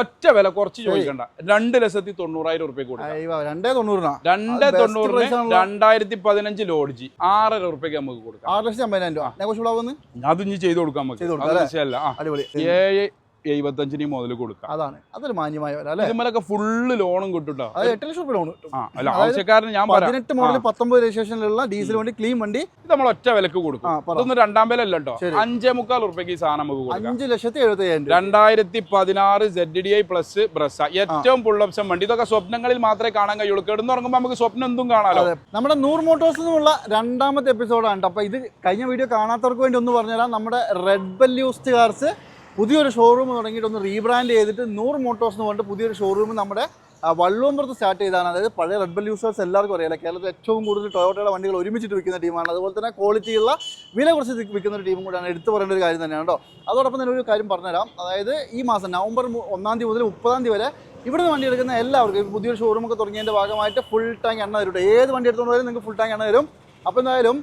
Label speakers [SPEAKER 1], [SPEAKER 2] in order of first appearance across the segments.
[SPEAKER 1] ഒറ്റ വില കുറച്ച് ചോദിക്കണ്ട. രണ്ട് ലക്ഷത്തി തൊണ്ണൂറായിരം ഉറുപ്പ്യ കൊടുക്കാം.
[SPEAKER 2] രണ്ടേ തൊണ്ണൂറിനാ?
[SPEAKER 1] രണ്ട്
[SPEAKER 2] തൊണ്ണൂറ്
[SPEAKER 1] തൊണ്ണൂറിന് രണ്ടായിരത്തി പതിനഞ്ച് ലോഡ്ജി. ആറര ഉറുപ്പ്യക്ക് നമുക്ക് കൊടുക്കാം.
[SPEAKER 2] ആറ് ലക്ഷത്തി അമ്പതിനായിരം രൂപ. നെഗോഷ്യബിൾ ആവുമെന്ന്?
[SPEAKER 1] അത് ഇനി ചെയ്ത് കൊടുക്കാം നമുക്ക്. ഏഴ് എഴുപത്തഞ്ചിന് മുതൽ കൊടുക്കാം.
[SPEAKER 2] അതാണ്. അതൊരു മാന്യമായ വില അല്ലേ?
[SPEAKER 1] ഇതുമലൊക്കെ ഫുള്ള് ലോണും കിട്ടും ട്ടോ.
[SPEAKER 2] അത് എട്ട് ലക്ഷം രൂപ ലോൺ കിട്ടും.
[SPEAKER 1] ആ അല്ല ഞാൻ
[SPEAKER 2] പതിനെട്ട് മോഡൽ പത്തൊമ്പത് രജിസ്ട്രേഷനിലുള്ള ഡീസൽ വണ്ടി ക്ലീൻ വണ്ടി.
[SPEAKER 1] ഇത് നമ്മൾ ഒറ്റ വിലക്ക് കൊടുക്കും. അതൊന്നും രണ്ടാം വില അല്ല കേട്ടോ അഞ്ചേ മുക്കാൽ ഉറുപ്പ്യക്ക് ഈ സാധനം നമുക്ക് കൊടുക്കാം.
[SPEAKER 2] അഞ്ച് ലക്ഷത്തി എഴുപത്തി അയ്യായിരം രൂപ
[SPEAKER 1] രണ്ടായിരത്തി പതിനാറ് Z D I plus Brezza ഏറ്റവും ഫുൾ ഓപ്ഷൻ വണ്ടി. ഇതൊക്കെ സ്വപ്നങ്ങളിൽ മാത്രമേ കാണാൻ കഴിയുള്ളൂ. കിടന്നുറങ്ങുമ്പോൾ നമുക്ക് സ്വപ്നം എന്തും കാണാലോ?
[SPEAKER 2] നമ്മുടെ നൂർ മോട്ടോഴ്സ് എന്നുള്ള രണ്ടാമത്തെ എപ്പിസോഡാണ് അപ്പൊ ഇത് കഴിഞ്ഞ വീഡിയോ കാണാത്തവർക്ക് വേണ്ടി ഒന്ന് പറഞ്ഞുതരാം. നമ്മുടെ റെഡ് ബെൽ യൂസ്റ്റ് കാർസ് പുതിയൊരു ഷോറൂം തുടങ്ങിയിട്ട് ഒന്ന് റീബ്രാൻഡ് ചെയ്തിട്ട് നൂറ് മോട്ടോഴ്സ് എന്ന് പറഞ്ഞിട്ട് പുതിയൊരു ഷോറൂം നമ്മുടെ വള്ളുവമ്പുറത്ത് സ്റ്റാർട്ട് ചെയ്താണ്. അതായത് പഴയ റെഡ് ബെൽ യൂസേഴ്സ് എല്ലാവർക്കും അറിയാലോ കേരളത്തിൽ ഏറ്റവും കൂടുതൽ ടൊയോട്ടയുടെ വണ്ടികൾ ഒരുമിച്ചിട്ട് വിൽക്കുന്ന ടീമാണ് അതുപോലെ തന്നെ ക്വാളിറ്റിയുള്ള വില കുറച്ച് വിൽക്കുന്ന ഒരു ടീം കൂടിയാണ്. എടുത്തു പറയേണ്ട ഒരു കാര്യം തന്നെയാണ് കേട്ടോ. അതോടൊപ്പം തന്നെ ഒരു കാര്യം പറഞ്ഞുതരാം. അതായത് ഈ മാസം നവംബർ ഒന്നാം തീയതി മുതൽ മുപ്പതാം തീയതി വരെ ഇവിടെ നിന്ന് വണ്ടി എടുക്കുന്ന എല്ലാവർക്കും പുതിയൊരു ഷോറൂം ഒക്കെ തുടങ്ങിയതിന്റെ ഭാഗമായിട്ട് ഫുൾ ടാങ്ക് എണ്ണ തരും ഏത് വണ്ടി എടുത്തുകൊണ്ട് വരും നിങ്ങൾക്ക് ഫുൾ ടാങ്ക് എണ്ണ തരും. അപ്പോൾ എന്തായാലും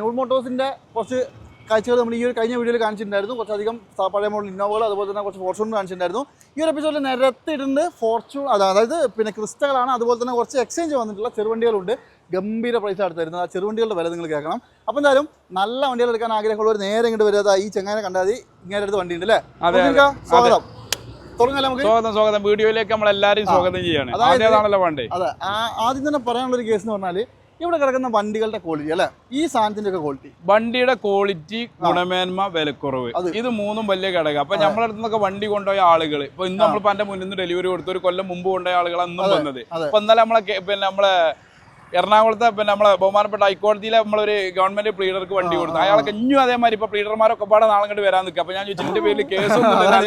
[SPEAKER 2] നൂൾ മോട്ടോഴ്സിന്റെ കുറച്ച് കാഴ്ചകൾ നമ്മൾ ഈ ഒരു കഴിഞ്ഞ വീഡിയോയിൽ കാണിച്ചിട്ടുണ്ടായിരുന്നു. കുറച്ചധികം പഴയ മോഡൽ ഇന്നോവകൾ അതുപോലെ തന്നെ കുറച്ച് ഫോർച്യൂൺ കാണിച്ചിട്ടുണ്ടായിരുന്നു. ഈ ഒരു എപ്പിസോഡിൽ നിരത്തിയിട്ടുണ്ട് ഫോർച്യൂൺ അതായത് പിന്നെ ക്രിസ്റ്റകളാണ്. അതുപോലെ തന്നെ കുറച്ച് എക്സ്ചേഞ്ച് വന്നിട്ടുള്ള ചെറുവണ്ടികളുണ്ട്. ഗംഭീര പ്രൈസ് അടുത്ത് തരുന്നത് ആ ചെറുവണ്ടികളുടെ വില നിങ്ങൾ കേൾക്കണം. അപ്പോൾ എന്തായാലും നല്ല വണ്ടികൾ എടുക്കാൻ ആഗ്രഹമുള്ളവർ നേരെ ഇങ്ങോട്ട് വരാതെ ഈ ചെങ്ങാനെ കണ്ടാൽ ഇങ്ങനെ അടുത്ത് വണ്ടി ഉണ്ട് അല്ലേ സ്വാഗതം
[SPEAKER 1] സ്വാഗതം സ്വാഗതം. വീഡിയോയിലേക്ക് നമ്മൾ എല്ലാവരും സ്വാഗതം ചെയ്യാണ്.
[SPEAKER 2] അതെ ആദ്യം തന്നെ പറയാനുള്ള ഒരു കേസ് എന്ന് പറഞ്ഞാൽ ഇവിടെ കിടക്കുന്ന വണ്ടികളുടെ ക്വാളിറ്റി അല്ലെ? ഈ സാധനത്തിന്റെ ഒക്കെ ക്വാളിറ്റി
[SPEAKER 1] വണ്ടിയുടെ ക്വാളിറ്റി ഗുണമേന്മ വിലക്കുറവ്. ഇത് മൂന്നും വലിയ ഘടകം. അപ്പൊ നമ്മളെ അടുത്തൊക്കെ വണ്ടി കൊണ്ടുപോയ ആളുകൾ ഇപ്പൊ ഇന്ന് നമ്മളിപ്പോ എന്റെ മുന്നിൽ നിന്ന് ഡെലിവറി കൊടുത്ത ഒരു കൊല്ലം മുമ്പ് കൊണ്ടുപോയ ആളുകളാണ് ഇന്നും വന്നത്. അപ്പൊ ഇന്നലെ നമ്മളെ പിന്നെ നമ്മളെ എറണാകുളത്തെ പിന്നെ നമ്മളെ ബഹുമാനപ്പെട്ട ഹൈക്കോടതിയിലെ നമ്മളൊരു ഗവൺമെന്റ് പ്ലീഡർക്ക് വണ്ടി കൊടുത്തു. അയാൾക്ക് ഇഞ്ഞും അതേമാതിരി ഇപ്പൊ പ്ലീഡർമാരൊക്കെ പാടെ നാളെ കണ്ട് വരാൻ നിൽക്കുക അപ്പൊ ഞാൻ ചോദിച്ചിട്ട് പേരിൽ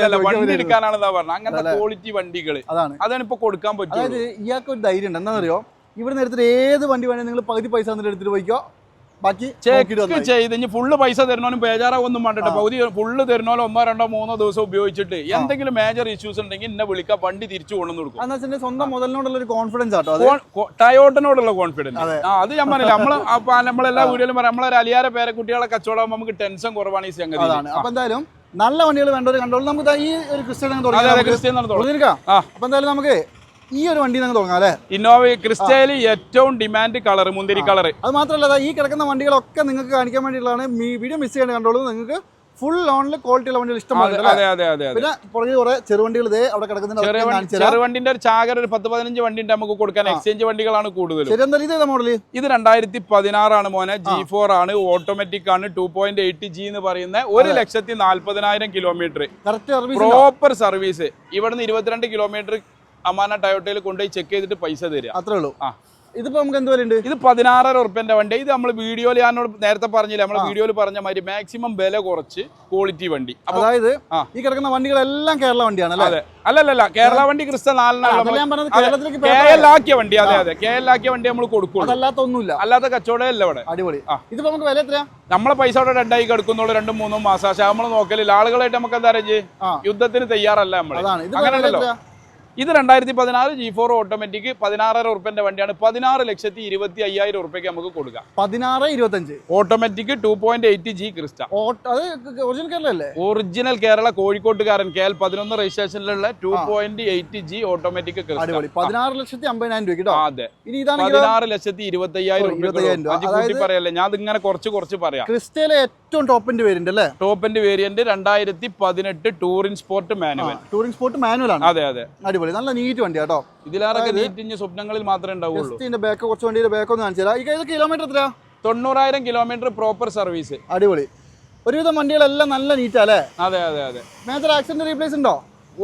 [SPEAKER 2] ഞാൻ
[SPEAKER 1] വണ്ടി
[SPEAKER 2] എടുക്കാനാണ്
[SPEAKER 1] എടുക്കാനാണെന്നാ പറഞ്ഞത്. അങ്ങനത്തെ ക്വാളിറ്റി വണ്ടികൾ
[SPEAKER 2] അതാണ്.
[SPEAKER 1] അതാണ് ഇപ്പൊ കൊടുക്കാൻ പറ്റും
[SPEAKER 2] ഇയാൾക്ക് ഒരു ധൈര്യം ഉണ്ട് എന്താണെന്നറിയോ? ഇവിടുന്ന് എടുത്തിട്ട് ഏത് വണ്ടി വേണേ നിങ്ങൾ പകുതി പൈസ തന്നിട്ട് എടുത്തിട്ട് പോയിക്കോ. ബാക്കി
[SPEAKER 1] ചെക്ക് ചെയ്ത് ഇനി ഫുള്ള് പൈസ തരണോനും ബേജാറാവൊന്നും വേണ്ടിട്ട് പകുതി ഫുള്ള് തരണോലോ ഒന്നോ രണ്ടോ മൂന്നോ ദിവസം ഉപയോഗിച്ചിട്ട് എന്തെങ്കിലും മേജർ ഇഷ്യൂസ് ഉണ്ടെങ്കിൽ എന്നെ വിളിക്കാം വണ്ടി തിരിച്ചു കൊണ്ടു കൊടുക്കും.
[SPEAKER 2] സ്വന്തം മുതലിനോടുള്ള ഒരു കോൺഫിഡൻസ് ആട്ടോ
[SPEAKER 1] ടയോട്ടനോടുള്ള കോൺഫിഡൻസ് ആ അത് ഞാൻ പറഞ്ഞില്ല നമ്മൾ നമ്മളെല്ലാ വീഡിയോയിലും പറയാം നമ്മളൊരു അലിയാര പേരെ കുട്ടികളെ കച്ചവടം നമുക്ക് ടെൻഷൻ കുറവാണ് ഈ സംഗതി.
[SPEAKER 2] അതാണ്. അപ്പൊ എന്തായാലും നല്ല വണ്ടികൾ വേണ്ടവർ കണ്ടോളൂ. നമുക്ക് ഈ ഒരു ക്രിസ്ത്യൻ തുടങ്ങാം. അപ്പൊ എന്തായാലും നമുക്ക് ഈ ഒരു വണ്ടി നമുക്ക് തുടങ്ങാം അല്ലേ?
[SPEAKER 1] ഇന്നോവ ക്രിസ്റ്റയിൽ ഏറ്റവും ഡിമാൻഡ് കളർ മുന്തിരി കളർ
[SPEAKER 2] അത് മാത്രമല്ല ഈ കിടക്കുന്ന വണ്ടികളൊക്കെ നിങ്ങൾക്ക് കാണിക്കാൻ വേണ്ടിയിട്ടുള്ളതാണ്. വീഡിയോ മിസ് ചെയ്യേണ്ട കണ്ടോളൂ. നിങ്ങൾക്ക് ഫുൾ ലോണിൽ ക്വാളിറ്റി ഉള്ള വണ്ടികൾ
[SPEAKER 1] ഇഷ്ടമാണ്
[SPEAKER 2] പിന്നെ കുറെ ചെറുവണ്ടികൾ ഇതേ അവിടെ കിടക്കുന്നുണ്ട് തരാം.
[SPEAKER 1] ചെറുവണ്ടിന്റെ ഒരു ചാകര ഒരു പത്ത് പതിനഞ്ച് വണ്ടി ഉണ്ട് നമുക്ക് കൊടുക്കാൻ. എക്സ്ചേഞ്ച് വണ്ടികളാണ്
[SPEAKER 2] കൂടുതൽ ഇതേതാ മോഡൽ
[SPEAKER 1] ഇത് രണ്ടായിരത്തി പതിനാറാണ് മോനെ. ജി ഫോർ ആണ്. ഓട്ടോമാറ്റിക് ആണ്. ടു പോയിന്റ് എയ്റ്റ് ജി എന്ന് പറയുന്ന ഒരു ലക്ഷത്തി നാല്പതിനായിരം കിലോമീറ്റർ പ്രോപ്പർ സർവീസ് ഇവിടുന്ന് ഇരുപത്തിരണ്ട് കിലോമീറ്റർ അമാന ടയോട്ടയിൽ കൊണ്ടുപോയി ചെക്ക് ചെയ്തിട്ട് പൈസ തരിക
[SPEAKER 2] അത്രേ ഉള്ളൂ.
[SPEAKER 1] ആ.
[SPEAKER 2] ഇതിപ്പോ നമുക്ക് എന്ത് വില
[SPEAKER 1] ഇത് പതിനാറര ഉറുപ്പ്യന്റെ വണ്ടി. ഇത് നമ്മൾ വീഡിയോയിൽ ഞാനോട് നേരത്തെ പറഞ്ഞില്ല നമ്മൾ വീഡിയോയിൽ പറഞ്ഞ മാതിരി മാക്സിമം വില കുറച്ച് ക്വാളിറ്റി വണ്ടി.
[SPEAKER 2] അതായത് ഈ കിടക്കുന്ന വണ്ടികളെല്ലാം കേരള വണ്ടിയാണ് അല്ലേ?
[SPEAKER 1] അതെ. അല്ലല്ല കേരള വണ്ടി ക്രിസ്റ്റൽ
[SPEAKER 2] നാലിനാക്കിയ
[SPEAKER 1] കെ എൽ ആക്കിയ വണ്ടി. അതെ അതെ. കെ എൽ ആക്കിയ വണ്ടി നമ്മൾ കൊടുക്കുള്ളൂ.
[SPEAKER 2] അതല്ലാത്ത ഒന്നുമില്ല
[SPEAKER 1] അല്ലാത്ത കച്ചവടം അല്ല ഇവിടെ.
[SPEAKER 2] അടിപൊളി. ഇതിപ്പോ നമുക്ക് വില എത്രയാ?
[SPEAKER 1] നമ്മളെ പൈസ അവിടെ രണ്ടായി കിടക്കുന്നുള്ളൂ രണ്ടും മൂന്നും മാസം പക്ഷെ നമ്മൾ നോക്കലില്ല. ആളുകളായിട്ട് നമുക്ക് എന്താ പറയുക യുദ്ധത്തിന് തയ്യാറല്ല നമ്മൾ അങ്ങനെയല്ലോ ഇത് രണ്ടായിരത്തി പതിനാറ് ജി ഫോർ ഓട്ടോമാറ്റിക് പതിനാറര ഉറുപ്പിന്റെ വണ്ടിയാണ്. പതിനാറ് ലക്ഷത്തി ഇരുപത്തി അയ്യായിരം ഉറുപ്പ്യക്ക് നമുക്ക് കൊടുക്കാം.
[SPEAKER 2] പതിനാറ് ഇരുപത്തഞ്ച്.
[SPEAKER 1] Automatic two point eight G Crysta
[SPEAKER 2] original Kerala അല്ലേ
[SPEAKER 1] ഒറിജിനൽ കേരള കോഴിക്കോട്ടുകാരൻ കെ എൽ പതിനൊന്ന് രജിസ്ട്രേഷനിലുള്ള two point eight G automatic
[SPEAKER 2] പതിനാറ് ലക്ഷത്തി അമ്പതിനായിരം രൂപ
[SPEAKER 1] അതെ. പതിനാറ് ലക്ഷത്തി ഇരുപത്തി അയ്യായിരം
[SPEAKER 2] രൂപ.
[SPEAKER 1] പറയല്ലേ ഞാൻ ഇങ്ങനെ കുറച്ച് കുറച്ച് പറയാം.
[SPEAKER 2] ക്രിസ്റ്റയിലെ ഏറ്റവും എൻഡ് വേരിയന്റ് അല്ലേ?
[SPEAKER 1] ടോപ്പ് എൻഡ് വേരിയന്റ് രണ്ടായിരത്തി പതിനെട്ട് touring sport manual
[SPEAKER 2] touring sport manual ആണ്.
[SPEAKER 1] അതെ അതെ.
[SPEAKER 2] അടിപൊളി. നല്ല നീറ്റ് വണ്ടി കേട്ടോ
[SPEAKER 1] ഇതിലാറൊക്കെ നീറ്റിഞ്ഞ് സ്വപ്നങ്ങളിൽ മാത്രമേ ഉണ്ടാവുള്ളൂ?
[SPEAKER 2] ബാക്ക് കുറച്ച് വണ്ടിയുടെ ബാക്ക് ഒന്ന് കാണിച്ചു തരാം. ഇത് കിലോമീറ്റർ എത്രയാ?
[SPEAKER 1] തൊണ്ണൂറായിരം കിലോമീറ്റർ പ്രോപ്പർ സർവീസ്
[SPEAKER 2] അടിപൊളി. ഒരുവിധം വണ്ടികളെല്ലാം നല്ല നീറ്റാ അല്ലേ?
[SPEAKER 1] അതെ അതെ അതെ.
[SPEAKER 2] മേജർ ആക്സിഡന്റ് റീപ്ലേസ് ഉണ്ടോ?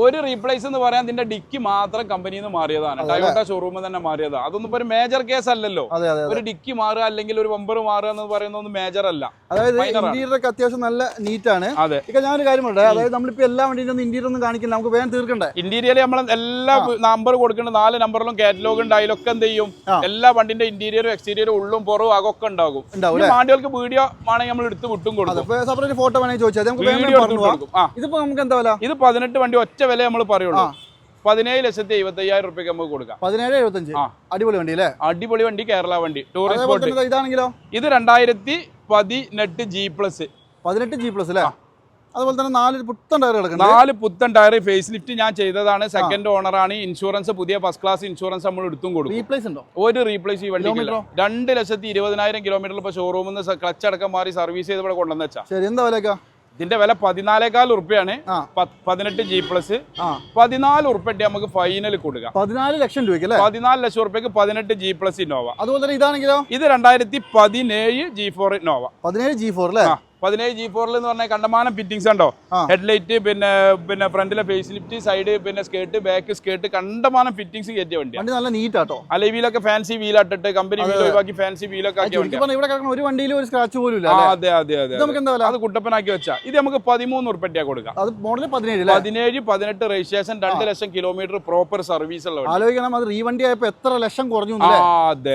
[SPEAKER 1] ഒരു റീപ്ലേസ് എന്ന് പറയാൻ ഇതിന്റെ ഡിക്കി മാത്രം കമ്പനിയിൽ നിന്ന് മാറിയതാണ്. ടയോട്ട ഷോറൂമിൽ തന്നെ മാറിയതാണ്. അതൊന്നും ഇപ്പൊ ഒരു മേജർ കേസ് അല്ലല്ലോ. ഒരു ഡിക്കി മാറുക അല്ലെങ്കിൽ ഒരു ബമ്പർ മാറുക എന്ന് പറയുന്ന ഒന്നും മേജർ അല്ല.
[SPEAKER 2] അതായത് ഇന്റീരിയറൊക്കെ അത്യാവശ്യം നല്ല നീറ്റ് ആണ്.
[SPEAKER 1] അതെ.
[SPEAKER 2] ഇപ്പൊ ഞാനൊരു കാര്യം പറയട്ടെ. അതായത് നമ്മളിപ്പോ എല്ലാ വണ്ടിയിലും ഇന്റീരിയർ ഒന്നും കാണിക്കില്ല. നമുക്ക് വേഗം തീർക്കണ്ടേ?
[SPEAKER 1] ഇന്റീരിയറിൽ നമ്മൾ എല്ലാ നമ്പർ കൊടുക്കേണ്ട. നാല് നമ്പറിലും കാറ്റലോഗ് ഉണ്ട്. അതിലൊക്കെ എന്ത് ചെയ്യും? എല്ലാ വണ്ടിന്റെ ഇന്റീരിയറും എക്സ്റ്റീരിയറും ഉള്ളും പുറവും അകൊക്കെ ഉണ്ടാകും. വണ്ടികൾക്ക് വീഡിയോ ആണെങ്കിൽ നമ്മൾ എടുത്ത് വിട്ടും കൊടുക്കും.
[SPEAKER 2] സെപ്പറേറ്റ് ഫോട്ടോ വേണമെങ്കിൽ ചോദിച്ചാൽ നമുക്ക് ഇതിപ്പോ എന്താ
[SPEAKER 1] ഇത് പതിനെട്ട് വണ്ടി ഒറ്റ വില നമ്മൾ പറയുള്ളൂ. പതിനേഴ് ലക്ഷത്തി എഴുപത്തി അയ്യായിരം റുപ്യക്ക് നമുക്ക് കൊടുക്കാം.
[SPEAKER 2] പതിനേഴ് എഴുപത്തഞ്ച്. അടിപൊളി വണ്ടി അല്ലേ
[SPEAKER 1] അടിപൊളി വണ്ടി കേരള വണ്ടി ടൂറിസ്റ്റ്
[SPEAKER 2] ഇതാണെങ്കിലോ
[SPEAKER 1] ഇത് രണ്ടായിരത്തി പതിനെട്ട് ജി പ്ലസ്
[SPEAKER 2] പതിനെട്ട് ജി പ്ലസ് അല്ലേ? അതുപോലെ തന്നെ നാല് പുത്തൻ ടയർ കിടക്കുന്നത്
[SPEAKER 1] നാല് പുത്തൻ ടയർ ഫേസ് ലിഫ്റ്റ് ഞാൻ ചെയ്തതാണ്. സെക്കൻഡ് ഓണർ ആണ്. ഇൻഷുറൻസ് പുതിയ ഫസ്റ്റ് ക്ലാസ് ഇൻഷുറൻസ് നമ്മൾ എടുത്തും കൊടുക്കും.
[SPEAKER 2] റീപ്ലേസ് ഉണ്ടോ?
[SPEAKER 1] ഒരു റീപ്ലേസ് ഈ
[SPEAKER 2] വണ്ടി?
[SPEAKER 1] രണ്ട് ലക്ഷത്തി ഇരുപതിനായിരം കിലോമീറ്റർ ഇപ്പോൾ ഷോറൂമിൽ നിന്ന് ക്ലച്ച് അടക്കം മാറി സർവീസ് ചെയ്ത് ഇവിടെ കൊണ്ടുവന്നു വെച്ചാൽ
[SPEAKER 2] ശരി എന്താ വിലക്കാ
[SPEAKER 1] ഇതിന്റെ വില പതിനാലേകാൽ ഉറുപ്പ്യാണ്. പതിനെട്ട് ജി പ്ലസ് പതിനാല് ഉറുപ്പ്യ നമുക്ക് ഫൈനൽ കൊടുക്കാം.
[SPEAKER 2] പതിനാല് ലക്ഷം രൂപയ്ക്ക് അല്ലേ?
[SPEAKER 1] പതിനാല് ലക്ഷം ഉറുപ്പ്യക്ക് പതിനെട്ട് ജി പ്ലസ് ഇന്നോവ
[SPEAKER 2] അതുപോലെ തന്നെ ഇതാണെങ്കിലോ?
[SPEAKER 1] ഇത് രണ്ടായിരത്തി പതിനേഴ് ജി ഫോർ ഇന്നോവ
[SPEAKER 2] പതിനേഴ് ജി ഫോർ അല്ലേ?
[SPEAKER 1] പതിനേഴ് ജി ഫോറിൽ എന്ന് പറഞ്ഞാൽ കണ്ടമാനം ഫിറ്റിംഗ്സ് ഉണ്ടോ. ഹെഡ്ലൈറ്റ് പിന്നെ പിന്നെ ഫ്രണ്ടിലെ ഫേസ് ലിഫ്റ്റ് സൈഡ് പിന്നെ സ്കേർട്ട് ബാക്ക് സ്കേർട്ട് കണ്ടമാനം ഫിറ്റിംഗ്സ് കയറ്റിയ
[SPEAKER 2] വണ്ടി നല്ല നീറ്റ് ആട്ടോ
[SPEAKER 1] അല്ലെ വീലൊക്കെ ഫാൻസി വീലാട്ടിട്ട് കമ്പനി വീൽ ഒഴിവാക്കി ഫാൻസി വീലൊക്കെ ആക്കിയ
[SPEAKER 2] ഒരു വണ്ടിയിലും ഒരു സ്ക്രാച്ച് പോലും
[SPEAKER 1] അതെ അതെ അതെ
[SPEAKER 2] നമുക്ക് എന്താ
[SPEAKER 1] അത്. കുട്ടപ്പനാക്കി വെച്ചാ. ഇത് നമുക്ക് പതിമൂന്ന് ഉറുപ്പറ്റിയാ കൊടുക്കാം.
[SPEAKER 2] അത് മോഡൽ പതിനേഴ്
[SPEAKER 1] പതിനേഴ് പതിനെട്ട് രജിസ്ട്രേഷൻ രണ്ട് ലക്ഷം കിലോമീറ്റർ പ്രോപ്പർ സർവീസ് ഉള്ള
[SPEAKER 2] ആലോചിക്കണം അത് റീവണ്ടി ആയപ്പോ എത്ര ലക്ഷം കുറഞ്ഞു
[SPEAKER 1] അതെ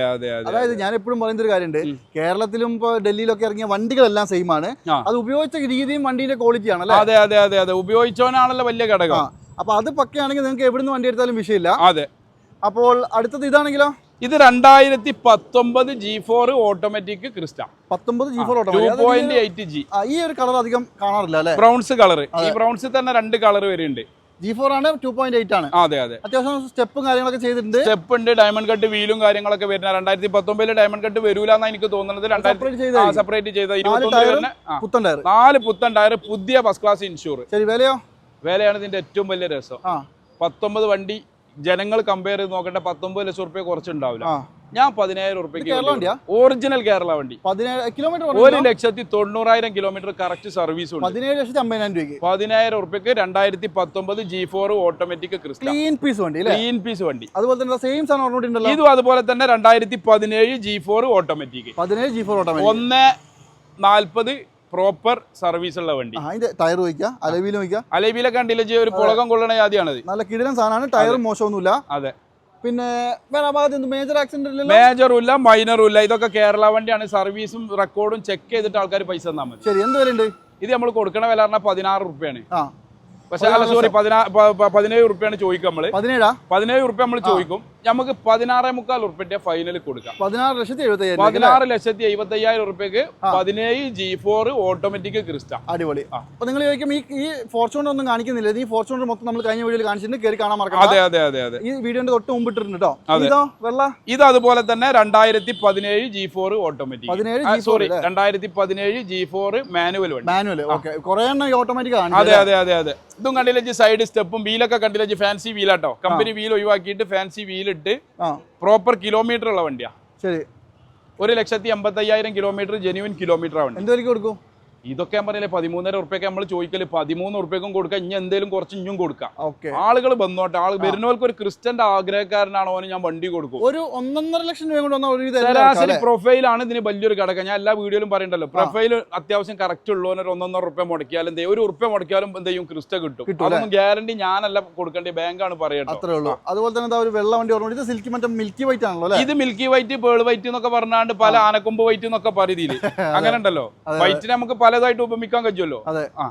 [SPEAKER 1] അതെ അതെ
[SPEAKER 2] അതായത് ഞാൻ എപ്പോഴും പറയുന്ന ഒരു കാര്യമുണ്ട് കേരളത്തിലും ഇപ്പൊ ഡൽഹിയിലൊക്കെ ഇറങ്ങിയ വണ്ടികളെല്ലാം സെയിം ആണ്. അത് ഉപയോഗിച്ച രീതിയും വണ്ടിന്റെ ക്വാളിറ്റി ആണല്ലേ
[SPEAKER 1] അതെ അതെ അതെ അതെ. ഉപയോഗിച്ചവനാണല്ലോ വലിയ ഘടകം.
[SPEAKER 2] അപ്പൊ അത് പക്കയാണെങ്കിൽ നിങ്ങൾക്ക് എവിടുന്ന് വണ്ടി എടുത്താലും വിഷയമില്ല.
[SPEAKER 1] അതെ.
[SPEAKER 2] അപ്പോൾ അടുത്തത് ഇതാണെങ്കിലോ?
[SPEAKER 1] ഇത് രണ്ടായിരത്തി പത്തൊമ്പത് ജി ഫോർ ഓട്ടോമാറ്റിക് ക്രിസ്റ്റ
[SPEAKER 2] പത്തൊമ്പത് ജി ഫോർ ഓട്ടോമാറ്റിക് ഈ ഒരു കളർ അധികം കാണാറില്ല അല്ലേ?
[SPEAKER 1] ബ്രൗൺസ് കളർ ഈ ബ്രൗൺസിൽ തന്നെ രണ്ട് കളർ വരുന്നുണ്ട്
[SPEAKER 2] ജി ഫോർ ആണ് ടു പോയിന്റ് എയ്റ്റ് ആണ്.
[SPEAKER 1] അതെ അതെ.
[SPEAKER 2] അത്യാവശ്യം സ്റ്റെപ്പും കാര്യങ്ങളൊക്കെ ചെയ്തിട്ടുണ്ട്.
[SPEAKER 1] സ്റ്റെപ്പ് ഉണ്ട് ഡയമണ്ട് കട്ട് വീലും കാര്യങ്ങളൊക്കെ വരുന്ന രണ്ടായിരത്തി പത്തൊമ്പതിൽ ഡയമണ്ട് കട്ട് വരൂല എന്നാ എനിക്ക് തോന്നുന്നത്. രണ്ടായിരത്തി
[SPEAKER 2] സെപ്പറേറ്റ് ചെയ്ത പുത്തൻ ടയർ
[SPEAKER 1] നാല് പുത്തൻ ടയർ പുതിയ ഫസ്റ്റ് ക്ലാസ് ഇൻഷൂർ
[SPEAKER 2] ശരി വിലയോ?
[SPEAKER 1] വിലയാണ് ഇതിന്റെ ഏറ്റവും വലിയ രസം. പത്തൊമ്പത് വണ്ടി ജനങ്ങൾ കമ്പയർ ചെയ്ത് നോക്കേണ്ട പത്തൊമ്പത് ലക്ഷം റുപ്യ കുറച്ചുണ്ടാവില്ല. ഞാൻ പതിനായിരം
[SPEAKER 2] കേരള
[SPEAKER 1] ഒറിജിനൽ കേരള വണ്ടി
[SPEAKER 2] കിലോമീറ്റർ
[SPEAKER 1] ഒരു ലക്ഷത്തി തൊണ്ണൂറായിരം കിലോമീറ്റർ കറക്റ്റ് സർവീസ് ഉണ്ട്.
[SPEAKER 2] പതിനേഴ് ലക്ഷത്തി അമ്പതിനായിരം രൂപയ്ക്ക്.
[SPEAKER 1] പതിനായിരം ഉറുപ്പ്യക്ക് രണ്ടായിരത്തി പത്തൊമ്പത് G four automatic Crysta
[SPEAKER 2] clean piece വണ്ടി
[SPEAKER 1] ക്ലീൻ പീസ് വണ്ടി.
[SPEAKER 2] അതുപോലെ തന്നെ സെയിം സാധനം
[SPEAKER 1] ഇതും അതുപോലെ തന്നെ രണ്ടായിരത്തി പതിനേഴ് ജി ഫോർ ഓട്ടോമാറ്റിക്
[SPEAKER 2] പതിനേഴ് ജി ഫോർ ഓട്ടോമാറ്റിക്
[SPEAKER 1] ഒന്ന് നാൽപ്പത് പ്രോപ്പർ സർവീസ് ഉള്ള വണ്ടി.
[SPEAKER 2] അതിന്റെ ടയർ വയ്ക്കാം അലവിലും വയ്ക്കുക
[SPEAKER 1] അലവിയിലെ കണ്ടില്ല ഒരു പുളകം കൊള്ളണ ജാതിയാണത്.
[SPEAKER 2] നല്ല കിടിലൻ സാധനമാണ്. ടയർ മോശമൊന്നുമില്ല.
[SPEAKER 1] അതെ.
[SPEAKER 2] പിന്നെ വേറെ ഭാഗത്ത് മേജർ ആക്സിഡന്റ്
[SPEAKER 1] മേജറും ഇല്ല മൈനറും ഇല്ല. ഇതൊക്കെ കേരള വണ്ടിയാണ്. സർവീസും റെക്കോർഡും ചെക്ക് ചെയ്തിട്ട് ആൾക്കാർ പൈസ തന്നാൽ മതി.
[SPEAKER 2] ശരി എന്ത് വിലയുണ്ട്?
[SPEAKER 1] ഇത് നമ്മൾ കൊടുക്കണ വില പറഞ്ഞാൽ പതിനാറ് റുപ്യാണ്. പക്ഷേ അല്ല സോറി പതിനാ പ- പ- പതിനേഴ് റുപ്യാണ് ചോദിക്കും നമ്മൾ.
[SPEAKER 2] പതിനേഴാ?
[SPEAKER 1] പതിനേഴ് റുപ്യ നമ്മൾ ചോദിക്കും. നമുക്ക് പതിനാറേ മുക്കാൽ റുപ്യന്റെ ഫൈനൽ കൊടുക്കാം.
[SPEAKER 2] പതിനാറ് ലക്ഷത്തി എഴുപത്തി
[SPEAKER 1] പതിനാറ് ലക്ഷത്തി എഴുപത്തി അയ്യായിരം ഉറുപ്പ്യക്ക് പതിനേഴ് ജി ഫോർ ഓട്ടോമാറ്റിക് ക്രിസ്റ്റ
[SPEAKER 2] അടിപൊളി. അപ്പൊ നിങ്ങൾ ചോദിക്കും ഈ ഈ ഫോർച്യൂണർ ഒന്നും കാണിക്കുന്നില്ല. ഈ ഫോർച്യൂണർ മൊത്തം നമ്മൾ കഴിഞ്ഞ വീഡിയോയിൽ കാണിച്ചിട്ടുണ്ട്. കയറി കാണാൻ മറക്കാം
[SPEAKER 1] അതെ അതെ അതെ അതെ.
[SPEAKER 2] ഈ വീഡിയോന്റെ തൊട്ട് മുമ്പ് ഇട്ടിട്ടുണ്ട് കേട്ടോ. വെള്ള?
[SPEAKER 1] ഇത് അതുപോലെ തന്നെ രണ്ടായിരത്തി പതിനേഴ് ജി ഫോർ ഓട്ടോമാറ്റിക്
[SPEAKER 2] പതിനേഴ്
[SPEAKER 1] സോറി രണ്ടായിരത്തി പതിനേഴ് G four manual
[SPEAKER 2] manual okay കുറെ എണ്ണം ഓട്ടോമാറ്റിക്
[SPEAKER 1] അതെ അതെ അതെ അതെ. ഇതും കണ്ടില്ല സൈഡ് സ്റ്റെപ്പും വീലൊക്കെ കണ്ടില്ല ഫാൻസി വീലാട്ടോ കമ്പനി വീൽ ഒഴിവാക്കിയിട്ട് ഫാൻസി വീലിട്ട്
[SPEAKER 2] ആ.
[SPEAKER 1] പ്രോപ്പർ കിലോമീറ്റർ ഉള്ള വണ്ടിയാ.
[SPEAKER 2] ശരി.
[SPEAKER 1] ഒരു ലക്ഷത്തി എൺപത്തി അയ്യായിരം കിലോമീറ്റർ ജെന്യൂൻ കിലോമീറ്റർ വണ്ടി.
[SPEAKER 2] എന്തായിരിക്കും കൊടുക്കും?
[SPEAKER 1] ഇതൊക്കെ ഞാൻ പറഞ്ഞില്ലേ പതിമൂന്നര ഉറുപ്പ്യൊക്കെ നമ്മൾ ചോദിക്കൽ പതിമൂന്ന് ഉറുപ്പ്യക്കും കൊടുക്കാം ഇനി എന്തേലും കുറച്ച് ഇഞ്ഞും കൊടുക്കാം.
[SPEAKER 2] ഓക്കെ.
[SPEAKER 1] ആളുകൾ വന്നോട്ടെ ആൾ വരുന്നവർക്ക് ഒരു ക്രിസ്ത്യന്റെ ആഗ്രഹക്കാരനാണ് അവന് ഞാൻ വണ്ടി കൊടുക്കും.
[SPEAKER 2] ഒരു ഒന്നൊന്നര ലക്ഷം രൂപ കൊണ്ട്
[SPEAKER 1] ശരാശരി പ്രൊഫൈലാണ് ഇതിന് വലിയൊരു ഘടകം. ഞാൻ എല്ലാ വീഡിയോയിലും പറയണ്ടല്ലോ പ്രൊഫൈൽ അത്യാവശ്യം കറക്റ്റ് ഉള്ളവന് ഒരു ഒന്നൊന്നര ഉറുപ്പ്യ മുടക്കിയാലും എന്തെയും ഒരു ഉറുപ്പ്യ മുടക്കിയാലും എന്തെയും ക്രിസ്റ്റ കിട്ടും. അതൊന്നും ഗ്യാരണ്ടി ഞാനല്ല കൊടുക്കേണ്ട ബാങ്കാണ് പറയട്ടോ
[SPEAKER 2] അത്രേ ഉള്ളൂ. അതുപോലെ തന്നെ ഒരു വെള്ള വണ്ടി ഓർമ്മ ഇത് സിൽക്കി മറ്റേ മിൽക്കി വൈറ്റ് ആണല്ലോ
[SPEAKER 1] ഇത് മിൽക്കി വൈറ്റ് പേൾ വൈറ്റ് എന്നൊക്കെ പറഞ്ഞാണ്ട് പല ആനക്കൊമ്പ് വൈറ്റ് എന്നൊക്കെ പറയുതിൽ അങ്ങനെ ഉണ്ടല്ലോ വൈറ്റിന് നമുക്ക് പലതായിട്ട് ഉപമിക്കാൻ കഴിയുമല്ലോ?
[SPEAKER 2] അതെ.
[SPEAKER 1] ആ.